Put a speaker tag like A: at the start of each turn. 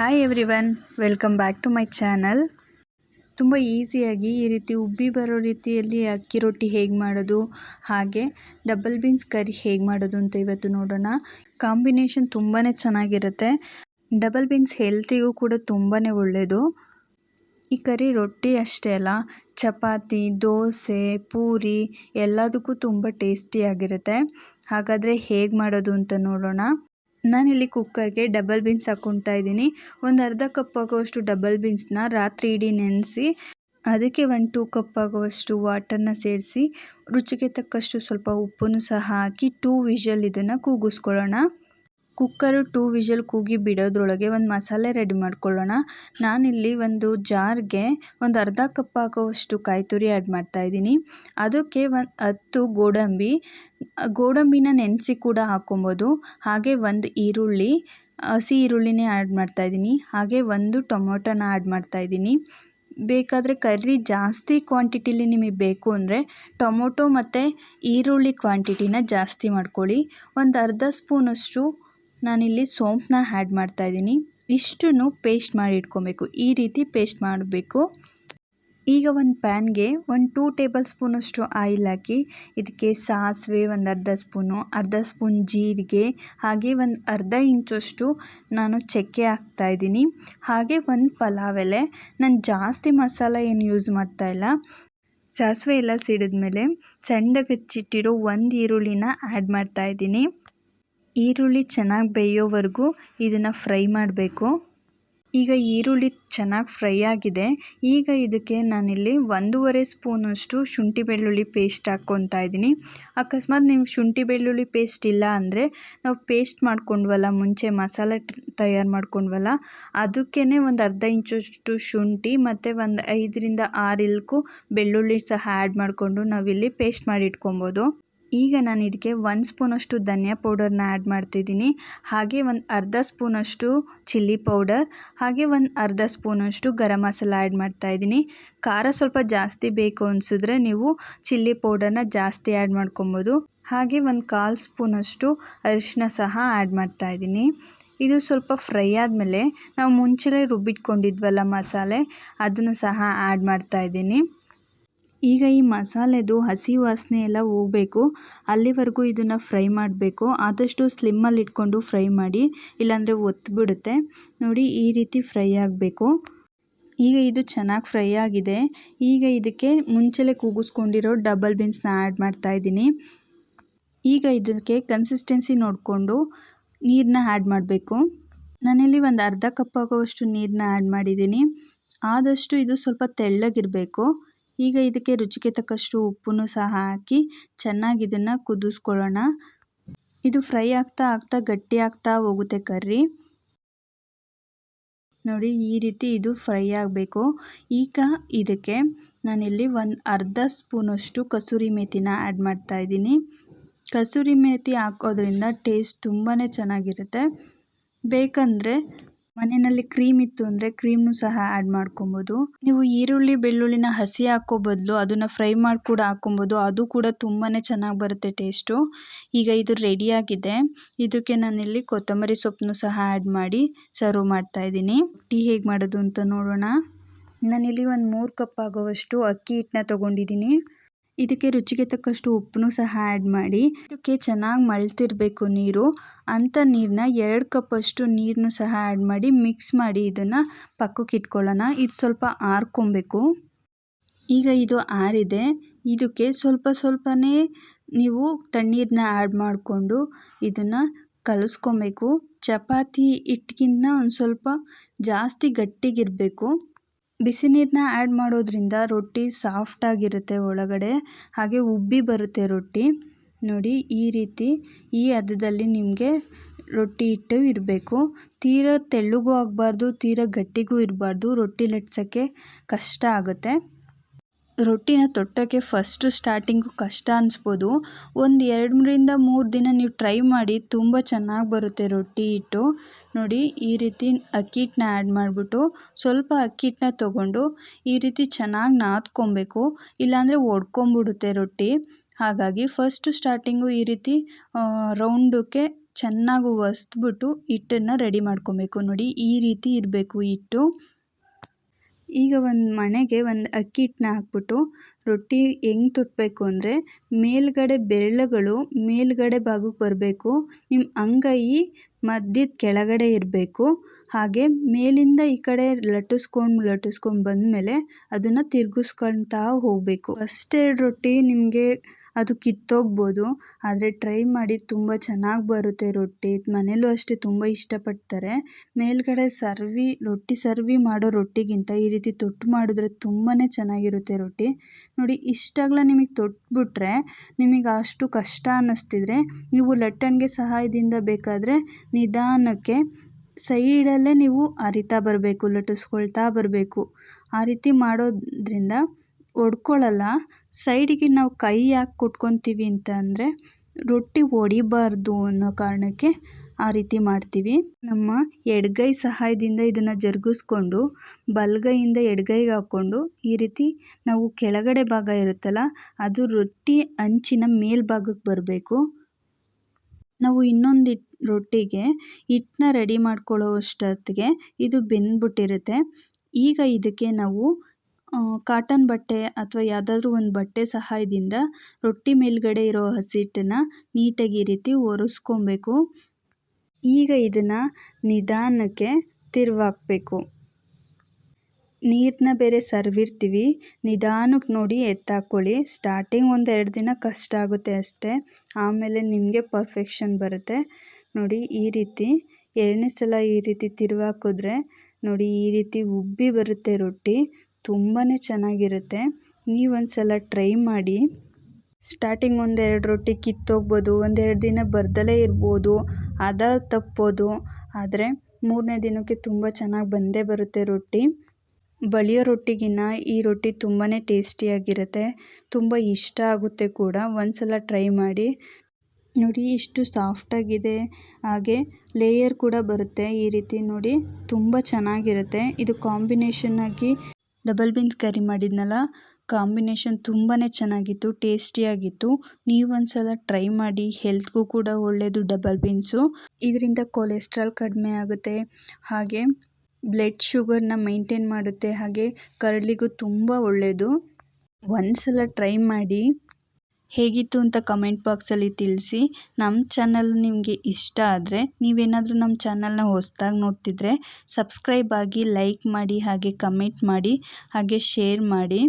A: Hi everyone welcome back to my channel ತುಂಬ ಈಸಿಯಾಗಿ ಈ ರೀತಿ ಉಬ್ಬಿ ಬರೋ ರೀತಿಯಲ್ಲಿ ಅಕ್ಕಿ ರೊಟ್ಟಿ ಹೇಗೆ ಮಾಡೋದು, ಹಾಗೆ ಡಬಲ್ ಬೀನ್ಸ್ ಕರಿ ಹೇಗೆ ಮಾಡೋದು ಅಂತ ಇವತ್ತು ನೋಡೋಣ. ಕಾಂಬಿನೇಷನ್ ತುಂಬಾ ಚೆನ್ನಾಗಿರುತ್ತೆ. ಡಬಲ್ ಬೀನ್ಸ್ ಹೆಲ್ತಿಗೂ ಕೂಡ ತುಂಬಾ ಒಳ್ಳೆಯದು ಈ ಕರಿ ರೊಟ್ಟಿ ಅಷ್ಟೇ ಅಲ್ಲ, ಚಪಾತಿ, ದೋಸೆ, ಪೂರಿ ಎಲ್ಲದಕ್ಕೂ ತುಂಬ ಟೇಸ್ಟಿಯಾಗಿರುತ್ತೆ ಹಾಗಾದರೆ ಹೇಗೆ ಮಾಡೋದು ಅಂತ ನೋಡೋಣ. ನಾನಿಲ್ಲಿ ಕುಕ್ಕರ್ಗೆ ಡಬಲ್ ಬೀನ್ಸ್ ಹಾಕ್ಕೊತಾ ಇದ್ದೀನಿ. ಒಂದು ಅರ್ಧ ಕಪ್ ಆಗುವಷ್ಟು ಡಬಲ್ ಬೀನ್ಸ್ನ ರಾತ್ರಿ ಇಡೀ ನೆನೆಸಿ, ಅದಕ್ಕೆ ಒಂದು ಟೂ ಕಪ್ ಆಗುವಷ್ಟು ವಾಟರ್ನ ಸೇರಿಸಿ, ರುಚಿಗೆ ತಕ್ಕಷ್ಟು ಸ್ವಲ್ಪ ಉಪ್ಪನ್ನು ಸಹ ಹಾಕಿ, ಟೂ ವಿಷಲ್ ಇದನ್ನು ಕೂಗಿಸ್ಕೊಳ್ಳೋಣ. ಕುಕ್ಕರು ಟೂ ವಿಷಲ್ ಕೂಗಿ ಬಿಡೋದ್ರೊಳಗೆ ಒಂದು ಮಸಾಲೆ ರೆಡಿ ಮಾಡ್ಕೊಳ್ಳೋಣ. ನಾನಿಲ್ಲಿ ಒಂದು ಜಾರ್ಗೆ ಒಂದು ಅರ್ಧ ಕಪ್ ಹಾಕೋವಷ್ಟು ಕಾಯಿ ತುರಿ ಆ್ಯಡ್ ಮಾಡ್ತಾಯಿದ್ದೀನಿ ಅದಕ್ಕೆ ಒಂದು ಹತ್ತು ಗೋಡಂಬಿ, ಗೋಡಂಬಿನ ನೆನೆಸಿ ಕೂಡ ಹಾಕ್ಕೊಬೋದು. ಹಾಗೆ ಒಂದು ಈರುಳ್ಳಿ, ಹಸಿ ಈರುಳ್ಳಿನೇ ಆ್ಯಡ್ ಮಾಡ್ತಾಯಿದ್ದೀನಿ ಹಾಗೆ ಒಂದು ಟೊಮೊಟೊನ ಆ್ಯಡ್ ಮಾಡ್ತಾಯಿದ್ದೀನಿ ಬೇಕಾದರೆ ಕರ್ರಿ ಜಾಸ್ತಿ ಕ್ವಾಂಟಿಟಿಲಿ ನಿಮಗೆ ಬೇಕು ಅಂದರೆ ಟೊಮೊಟೊ ಮತ್ತು ಈರುಳ್ಳಿ ಕ್ವಾಂಟಿಟಿನ ಜಾಸ್ತಿ ಮಾಡ್ಕೊಳ್ಳಿ. ಒಂದು ಅರ್ಧ ಸ್ಪೂನಷ್ಟು ನಾನಿಲ್ಲಿ ಸೋಂಪನ್ನ ಆ್ಯಡ್ ಮಾಡ್ತಾಯಿದ್ದೀನಿ ಇಷ್ಟನ್ನು ಪೇಸ್ಟ್ ಮಾಡಿ ಇಟ್ಕೊಬೇಕು. ಈ ರೀತಿ ಪೇಸ್ಟ್ ಮಾಡಬೇಕು. ಈಗ ಒಂದು ಪ್ಯಾನ್ಗೆ ಒಂದು ಟೂ ಟೇಬಲ್ ಸ್ಪೂನಷ್ಟು ಆಯಿಲ್ ಹಾಕಿ ಇದಕ್ಕೆ ಸಾಸಿವೆ ಒಂದು ಅರ್ಧ ಸ್ಪೂನು ಅರ್ಧ ಸ್ಪೂನ್ ಜೀರಿಗೆ, ಹಾಗೆ ಒಂದು ಅರ್ಧ ಇಂಚಷ್ಟು ನಾನು ಚಕ್ಕೆ ಹಾಕ್ತಾಯಿದ್ದೀನಿ ಹಾಗೆ ಒಂದು ಪಲಾವ್ ಎಲೆ. ನಾನು ಜಾಸ್ತಿ ಮಸಾಲ ಏನು ಯೂಸ್ ಮಾಡ್ತಾಯಿಲ್ಲ ಸಾಸಿವೆ ಎಲ್ಲ ಸಿಡಿದ್ಮೇಲೆ ಸಣ್ಣದಾಗಿ ಹಚ್ಚಿಟ್ಟಿರೋ ಒಂದು ಈರುಳ್ಳಿನ ಆ್ಯಡ್ ಮಾಡ್ತಾಯಿದ್ದೀನಿ ಈರುಳ್ಳಿ ಚೆನ್ನಾಗಿ ಬೇಯೋವರೆಗೂ ಇದನ್ನು ಫ್ರೈ ಮಾಡಬೇಕು. ಈಗ ಈರುಳ್ಳಿ ಚೆನ್ನಾಗಿ ಫ್ರೈ ಆಗಿದೆ. ಈಗ ಇದಕ್ಕೆ ನಾನಿಲ್ಲಿ ಒಂದೂವರೆ ಸ್ಪೂನಷ್ಟು ಶುಂಠಿ ಬೆಳ್ಳುಳ್ಳಿ ಪೇಸ್ಟ್ ಹಾಕ್ಕೊತಾ ಇದ್ದೀನಿ. ಅಕಸ್ಮಾತ್ ನೀವು ಶುಂಠಿ ಬೆಳ್ಳುಳ್ಳಿ ಪೇಸ್ಟ್ ಇಲ್ಲ ಅಂದರೆ ನಾವು ಪೇಸ್ಟ್ ಮಾಡ್ಕೊಂಡ್ವಲ್ಲ, ಮುಂಚೆ ಮಸಾಲೆ ತಯಾರು ಮಾಡ್ಕೊಂಡ್ವಲ್ಲ ಅದಕ್ಕೇ ಒಂದು ಅರ್ಧ ಇಂಚಷ್ಟು ಶುಂಠಿ ಮತ್ತು ಒಂದು ಐದರಿಂದ ಆರು ಇಲ್ಕು ಬೆಳ್ಳುಳ್ಳಿ ಸಹ ಆ್ಯಡ್ ಮಾಡಿಕೊಂಡು ನಾವಿಲ್ಲಿ ಪೇಸ್ಟ್ ಮಾಡಿ ಇಟ್ಕೊಬೋದು. ಈಗ ನಾನು ಇದಕ್ಕೆ ಒಂದು ಸ್ಪೂನಷ್ಟು ಧನಿಯಾ ಪೌಡರ್ನ ಆ್ಯಡ್ ಮಾಡ್ತಿದ್ದೀನಿ. ಹಾಗೆ ಒಂದು ಅರ್ಧ ಸ್ಪೂನಷ್ಟು ಚಿಲ್ಲಿ ಪೌಡರ್, ಹಾಗೆ ಒಂದು ಅರ್ಧ ಸ್ಪೂನಷ್ಟು ಗರಂ ಮಸಾಲ ಆ್ಯಡ್ ಮಾಡ್ತಾಯಿದ್ದೀನಿ ಖಾರ ಸ್ವಲ್ಪ ಜಾಸ್ತಿ ಬೇಕು ಅನಿಸಿದ್ರೆ ನೀವು ಚಿಲ್ಲಿ ಪೌಡರ್ನ ಜಾಸ್ತಿ ಆ್ಯಡ್ ಮಾಡ್ಕೊಬೋದು. ಹಾಗೆ ಒಂದು ಕಾಲು ಸ್ಪೂನಷ್ಟು ಅರಿಶಿನ ಸಹ ಆ್ಯಡ್ ಮಾಡ್ತಾಯಿದ್ದೀನಿ ಇದು ಸ್ವಲ್ಪ ಫ್ರೈ ಆದಮೇಲೆ ನಾವು ಮುಂಚೆನೇ ರುಬ್ಬಿಟ್ಕೊಂಡಿದ್ವಲ್ಲ ಮಸಾಲೆ, ಅದನ್ನು ಸಹ ಆ್ಯಡ್ ಮಾಡ್ತಾಯಿದ್ದೀನಿ ಈಗ ಈ ಮಸಾಲೆದು ಹಸಿ ವಾಸನೆ ಎಲ್ಲ ಹೋಗಬೇಕು. ಅಲ್ಲಿವರೆಗೂ ಇದನ್ನು ಫ್ರೈ ಮಾಡಬೇಕು. ಆದಷ್ಟು ಸ್ಲಿಮ್ಮಲ್ಲಿ ಇಟ್ಕೊಂಡು ಫ್ರೈ ಮಾಡಿ, ಇಲ್ಲಾಂದರೆ ಒತ್ತಿಬಿಡುತ್ತೆ ನೋಡಿ, ಈ ರೀತಿ ಫ್ರೈ ಆಗಬೇಕು. ಈಗ ಇದು ಚೆನ್ನಾಗಿ ಫ್ರೈ ಆಗಿದೆ. ಈಗ ಇದಕ್ಕೆ ಮುಂಚೆಲೆ ಕೂಗಿಸ್ಕೊಂಡಿರೋ ಡಬಲ್ ಬೀನ್ಸ್ನ ಆ್ಯಡ್ ಮಾಡ್ತಾಯಿದ್ದೀನಿ ಈಗ ಇದಕ್ಕೆ ಕನ್ಸಿಸ್ಟೆನ್ಸಿ ನೋಡಿಕೊಂಡು ನೀರನ್ನ ಆ್ಯಡ್ ಮಾಡಬೇಕು. ನಾನಿಲ್ಲಿ ಒಂದು ಅರ್ಧ ಕಪ್ ಆಗುವಷ್ಟು ನೀರನ್ನ ಆ್ಯಡ್ ಮಾಡಿದ್ದೀನಿ. ಆದಷ್ಟು ಇದು ಸ್ವಲ್ಪ ತೆಳ್ಳಗಿರಬೇಕು. ಈಗ ಇದಕ್ಕೆ ರುಚಿಗೆ ತಕ್ಕಷ್ಟು ಉಪ್ಪನ್ನು ಸಹ ಹಾಕಿ ಚೆನ್ನಾಗಿ ಇದನ್ನು ಕುದಿಸ್ಕೊಳ್ಳೋಣ. ಇದು ಫ್ರೈ ಆಗ್ತಾ ಆಗ್ತಾ ಗಟ್ಟಿ ಆಗ್ತಾ ಹೋಗುತ್ತೆ ಕರ್ರಿ. ನೋಡಿ ಈ ರೀತಿ ಇದು ಫ್ರೈ ಆಗಬೇಕು. ಈಗ ಇದಕ್ಕೆ ನಾನಿಲ್ಲಿ ಒಂದು ಅರ್ಧ ಸ್ಪೂನಷ್ಟು ಕಸೂರಿ ಮೇಥಿನ ಆ್ಯಡ್ ಮಾಡ್ತಾ ಇದ್ದೀನಿ. ಕಸೂರಿ ಮೇಥಿ ಹಾಕೋದ್ರಿಂದ ಟೇಸ್ಟ್ ತುಂಬಾ ಚೆನ್ನಾಗಿರುತ್ತೆ. ಬೇಕಂದರೆ ಮನೆಯಲ್ಲಿ ಕ್ರೀಮ್ ಇತ್ತು ಅಂದರೆ ಕ್ರೀಮ್ನು ಸಹ ಆ್ಯಡ್ ಮಾಡ್ಕೊಬೋದು. ನೀವು ಈರುಳ್ಳಿ, ಬೆಳ್ಳುಳ್ಳಿನ ಹಸಿ ಹಾಕೋ ಬದಲು ಅದನ್ನು ಫ್ರೈ ಮಾಡಿ ಕೂಡ ಹಾಕೊಬೋದು. ಅದು ಕೂಡ ತುಂಬಾ ಚೆನ್ನಾಗಿ ಬರುತ್ತೆ ಟೇಸ್ಟು ಈಗ ಇದು ರೆಡಿಯಾಗಿದೆ ಇದಕ್ಕೆ ನಾನಿಲ್ಲಿ ಕೊತ್ತಂಬರಿ ಸೊಪ್ಪನ್ನು ಸಹ ಆ್ಯಡ್ ಮಾಡಿ ಸರ್ವ್ ಮಾಡ್ತಾ ಇದ್ದೀನಿ. ಟೀ ಹೇಗೆ ಮಾಡೋದು ಅಂತ ನೋಡೋಣ. ನಾನಿಲ್ಲಿ ಒಂದು ಮೂರು ಕಪ್ ಆಗೋವಷ್ಟು ಅಕ್ಕಿ ಹಿಟ್ಟನ್ನ ತೊಗೊಂಡಿದ್ದೀನಿ. ಇದಕ್ಕೆ ರುಚಿಗೆ ತಕ್ಕಷ್ಟು ಉಪ್ಪನ್ನು ಸಹ ಆ್ಯಡ್ ಮಾಡಿ, ಇದಕ್ಕೆ ಚೆನ್ನಾಗಿ ಮಳ್ತಿರಬೇಕು ನೀರು. ಅಂಥ ನೀರನ್ನ ಎರಡು ಕಪ್ಪಷ್ಟು ನೀರನ್ನು ಸಹ ಆ್ಯಡ್ ಮಾಡಿ ಮಿಕ್ಸ್ ಮಾಡಿ ಇದನ್ನು ಪಕ್ಕಕ್ಕೆ ಇಟ್ಕೊಳ್ಳೋಣ. ಇದು ಸ್ವಲ್ಪ ಆರ್ಕೊಬೇಕು. ಈಗ ಇದು ಆರಿದೆ. ಇದಕ್ಕೆ ಸ್ವಲ್ಪ ಸ್ವಲ್ಪನೇ ನೀವು ತಣ್ಣೀರನ್ನ ಆ್ಯಡ್ ಮಾಡಿಕೊಂಡು ಇದನ್ನು ಕಲಸ್ಕೊಬೇಕು. ಚಪಾತಿ ಹಿಟ್ಗಿಂತ ಒಂದು ಸ್ವಲ್ಪ ಜಾಸ್ತಿ ಗಟ್ಟಿಗಿರಬೇಕು. ಬಿಸಿ ನೀರನ್ನ ಆ್ಯಡ್ ಮಾಡೋದ್ರಿಂದ ರೊಟ್ಟಿ ಸಾಫ್ಟಾಗಿರುತ್ತೆ ಒಳಗಡೆ, ಹಾಗೆ ಉಬ್ಬಿ ಬರುತ್ತೆ ರೊಟ್ಟಿ. ನೋಡಿ, ಈ ರೀತಿ ಈ ಹದದಲ್ಲಿ ನಿಮಗೆ ರೊಟ್ಟಿ ಹಿಟ್ಟು ಇರಬೇಕು. ತೀರ ತೆಳ್ಳಗೂ ಆಗಬಾರ್ದು, ತೀರ ಗಟ್ಟಿಗೂ ಇರಬಾರ್ದು, ರೊಟ್ಟಿ ಲಟ್ಸೋಕ್ಕೆ ಕಷ್ಟ ಆಗುತ್ತೆ. ರೊಟ್ಟಿನ ತೊಟ್ಟೋಕ್ಕೆ ಫಸ್ಟು ಸ್ಟಾರ್ಟಿಂಗು ಕಷ್ಟ ಅನಿಸ್ಬೋದು. ಒಂದು ಎರಡರಿಂದ ಮೂರು ದಿನ ನೀವು ಟ್ರೈ ಮಾಡಿ ತುಂಬ ಚೆನ್ನಾಗಿ ಬರುತ್ತೆ ರೊಟ್ಟಿ ಹಿಟ್ಟು. ನೋಡಿ, ಈ ರೀತಿ ಅಕ್ಕಿ ಹಿಟ್ಟನ್ನ ಆ್ಯಡ್ ಮಾಡಿಬಿಟ್ಟು ಸ್ವಲ್ಪ ಅಕ್ಕಿ ಹಿಟ್ಟನ್ನ ತೊಗೊಂಡು ಈ ರೀತಿ ಚೆನ್ನಾಗಿ ನಾದ್ಕೊಬೇಕು. ಇಲ್ಲಾಂದರೆ ಒಡ್ಕೊಂಬಿಡುತ್ತೆ ರೊಟ್ಟಿ. ಹಾಗಾಗಿ ಫಸ್ಟು ಸ್ಟಾರ್ಟಿಂಗು ಈ ರೀತಿ ರೌಂಡಕ್ಕೆ ಚೆನ್ನಾಗಿ ಒಸ್ದ್ಬಿಟ್ಟು ಹಿಟ್ಟನ್ನು ರೆಡಿ ಮಾಡ್ಕೊಬೇಕು. ನೋಡಿ, ಈ ರೀತಿ ಇರಬೇಕು ಹಿಟ್ಟು. ಈಗ ಒಂದು ಮಣೆಗೆ ಒಂದು ಅಕ್ಕಿ ಹಿಟ್ಟನ್ನ ಹಾಕ್ಬಿಟ್ಟು ರೊಟ್ಟಿ ಹೆಂಗ್ ತುಟ್ಟಬೇಕು ಅಂದರೆ ಮೇಲುಗಡೆ ಬೆರಳುಗಳು ಮೇಲುಗಡೆ ಭಾಗಕ್ಕೆ ಬರಬೇಕು ನಿಮ್ಮ ಅಂಗೈ ಮಧ್ಯದ ಕೆಳಗಡೆ ಇರಬೇಕು, ಹಾಗೆ ಮೇಲಿಂದ ಈ ಕಡೆ ಲಟ್ಟಿಸ್ಕೊಂಡು ಲಟ್ಟಿಸ್ಕೊಂಡು ಬಂದಮೇಲೆ ಅದನ್ನು ತಿರುಗಿಸ್ಕೊಳ್ತಾ ಹೋಗಬೇಕು. ಫಸ್ಟ್ ಎರಡು ರೊಟ್ಟಿ ನಿಮಗೆ ಅದು ಕಿತ್ತೋಗ್ಬೋದು. ಆದರೆ ಟ್ರೈ ಮಾಡಿ ತುಂಬ ಚೆನ್ನಾಗಿ ಬರುತ್ತೆ ರೊಟ್ಟಿ. ಮನೇಲೂ ಅಷ್ಟೇ ತುಂಬ ಇಷ್ಟಪಡ್ತಾರೆ. ಮೇಲ್ಗಡೆ ಸರ್ವಿ, ರೊಟ್ಟಿ ಸರ್ವಿ ಮಾಡೋ ರೊಟ್ಟಿಗಿಂತ ಈ ರೀತಿ ತೊಟ್ಟು ಮಾಡಿದ್ರೆ ತುಂಬಾ ಚೆನ್ನಾಗಿರುತ್ತೆ ರೊಟ್ಟಿ. ನೋಡಿ, ಇಷ್ಟಾಗಲ ನಿಮಗೆ ತೊಟ್ಬಿಟ್ರೆ ನಿಮಗೆ ಅಷ್ಟು ಕಷ್ಟ ಅನ್ನಿಸ್ತಿದ್ರೆ ನೀವು ಲಟ್ಟಣಿಗೆ ಸಹಾಯದಿಂದ ಬೇಕಾದರೆ ನಿಧಾನಕ್ಕೆ ಸೈಡಲ್ಲೇ ನೀವು ಅರಿತಾ ಬರಬೇಕು, ಲಟ್ಟಿಸ್ಕೊಳ್ತಾ ಬರಬೇಕು. ಆ ರೀತಿ ಮಾಡೋದ್ರಿಂದ ಒಡ್ಕೊಳ್ಳಲ್ಲ ಸೈಡಿಗೆ ನಾವು ಕೈ ಯಾಕೆ ಕೊಟ್ಕೊತೀವಿ ಅಂತ ಅಂದರೆ ರೊಟ್ಟಿ ಒಡಿಬಾರ್ದು ಅನ್ನೋ ಕಾರಣಕ್ಕೆ ಆ ರೀತಿ ಮಾಡ್ತೀವಿ. ನಮ್ಮ ಎಡಗೈ ಸಹಾಯದಿಂದ ಇದನ್ನು ಜರುಗಿಸ್ಕೊಂಡು, ಬಲಗೈಯಿಂದ ಎಡಗೈಗೆ ಹಾಕ್ಕೊಂಡು ಈ ರೀತಿ ನಾವು ಕೆಳಗಡೆ ಭಾಗ ಇರುತ್ತಲ್ಲ, ಅದು ರೊಟ್ಟಿ ಅಂಚಿನ ಮೇಲ್ಭಾಗಕ್ಕೆ ಬರಬೇಕು. ನಾವು ಇನ್ನೊಂದು ರೊಟ್ಟಿಗೆ ಹಿಟ್ಟನ್ನ ರೆಡಿ ಮಾಡ್ಕೊಳ್ಳೋ ಅಷ್ಟೊತ್ತಿಗೆ ಇದು ಬೆಂದ್ಬಿಟ್ಟಿರುತ್ತೆ. ಈಗ ಇದಕ್ಕೆ ನಾವು ಕಾಟನ್ ಬಟ್ಟೆ ಅಥವಾ ಯಾವುದಾದ್ರೂ ಒಂದು ಬಟ್ಟೆ ಸಹಾಯದಿಂದ ರೊಟ್ಟಿ ಮೇಲ್ಗಡೆ ಇರೋ ಹಸಿಟ್ಟನ್ನು ನೀಟಾಗಿ ಈ ರೀತಿ ಒರೆಸ್ಕೊಬೇಕು. ಈಗ ಇದನ್ನು ನಿಧಾನಕ್ಕೆ ತಿರುವಾಕ್ಬೇಕು. ನೀರನ್ನ ಬೇರೆ ಸರ್ವಿರ್ತೀವಿ. ನಿಧಾನಕ್ಕೆ ನೋಡಿ ಎತ್ತಾಕೊಳ್ಳಿ. ಸ್ಟಾರ್ಟಿಂಗ್ ಒಂದು ಎರಡು ದಿನ ಕಷ್ಟ ಆಗುತ್ತೆ ಅಷ್ಟೇ. ಆಮೇಲೆ ನಿಮಗೆ ಪರ್ಫೆಕ್ಷನ್ ಬರುತ್ತೆ. ನೋಡಿ ಈ ರೀತಿ ಎರಡನೇ ಸಲ ಈ ರೀತಿ ತಿರುವಾಕಿದ್ರೆ ನೋಡಿ ಈ ರೀತಿ ಉಬ್ಬಿ ಬರುತ್ತೆ ರೊಟ್ಟಿ. ತುಂಬಾ ಚೆನ್ನಾಗಿರುತ್ತೆ. ನೀವು ಒಂದು ಸಲ ಟ್ರೈ ಮಾಡಿ. ಸ್ಟಾರ್ಟಿಂಗ್ ಒಂದೆರಡು ರೊಟ್ಟಿ ಕಿತ್ತೋಗ್ಬೋದು, ಒಂದೆರಡು ದಿನ ಬರ್ದಲೇ ಇರ್ಬೋದು, ಅದ ತಪ್ಪೋದು. ಆದರೆ ಮೂರನೇ ದಿನಕ್ಕೆ ತುಂಬ ಚೆನ್ನಾಗಿ ಬಂದೇ ಬರುತ್ತೆ ರೊಟ್ಟಿ. ಬಳಿಯೋ ರೊಟ್ಟಿಗಿನ್ನ ಈ ರೊಟ್ಟಿ ತುಂಬಾ ಟೇಸ್ಟಿಯಾಗಿರುತ್ತೆ ತುಂಬ ಇಷ್ಟ ಆಗುತ್ತೆ ಕೂಡ. ಒಂದು ಸಲ ಟ್ರೈ ಮಾಡಿ. ನೋಡಿ ಇಷ್ಟು ಸಾಫ್ಟಾಗಿದೆ ಹಾಗೆ ಲೇಯರ್ ಕೂಡ ಬರುತ್ತೆ ಈ ರೀತಿ ನೋಡಿ. ತುಂಬ ಚೆನ್ನಾಗಿರುತ್ತೆ. ಇದು ಕಾಂಬಿನೇಷನ್ ಆಗಿ ಡಬಲ್ ಬೀನ್ಸ್ ಕರಿ ಮಾಡಿದ್ನಲ್ಲ, ಕಾಂಬಿನೇಷನ್ ತುಂಬಾ ಚೆನ್ನಾಗಿತ್ತು, ಟೇಸ್ಟಿಯಾಗಿತ್ತು. ನೀವು ಒಂದು ಸಲ ಟ್ರೈ ಮಾಡಿ, ಹೆಲ್ತ್ಗೂ ಕೂಡ ಒಳ್ಳೆಯದು ಡಬಲ್ ಬೀನ್ಸು. ಇದರಿಂದ ಕೊಲೆಸ್ಟ್ರಾಲ್ ಕಡಿಮೆ ಆಗುತ್ತೆ. ಹಾಗೆ ಬ್ಲಡ್ ಶುಗರ್ನ ಮೈಂಟೈನ್ ಮಾಡುತ್ತೆ. ಹಾಗೆ ಕರಳಿಗೂ ತುಂಬ ಒಳ್ಳೆಯದು ಒಂದು ಸಲ ಟ್ರೈ ಮಾಡಿ. ಹೇಗಿತ್ತು ಅಂತ ಕಮೆಂಟ್ ಬಾಕ್ಸಲ್ಲಿ ತಿಳಿಸಿ. ನಮ್ಮ ಚಾನಲ್ ನಿಮಗೆ ಇಷ್ಟ ಆದರೆ ನೀವೇನಾದರೂ ನಮ್ಮ ಚಾನಲ್ನ ಹೊಸ್ದಾಗಿ ನೋಡ್ತಿದ್ರೆ ಸಬ್ಸ್ಕ್ರೈಬ್ ಆಗಿ ಲೈಕ್ ಮಾಡಿ ಹಾಗೆ ಕಮೆಂಟ್ ಮಾಡಿ ಹಾಗೆ ಶೇರ್ ಮಾಡಿ.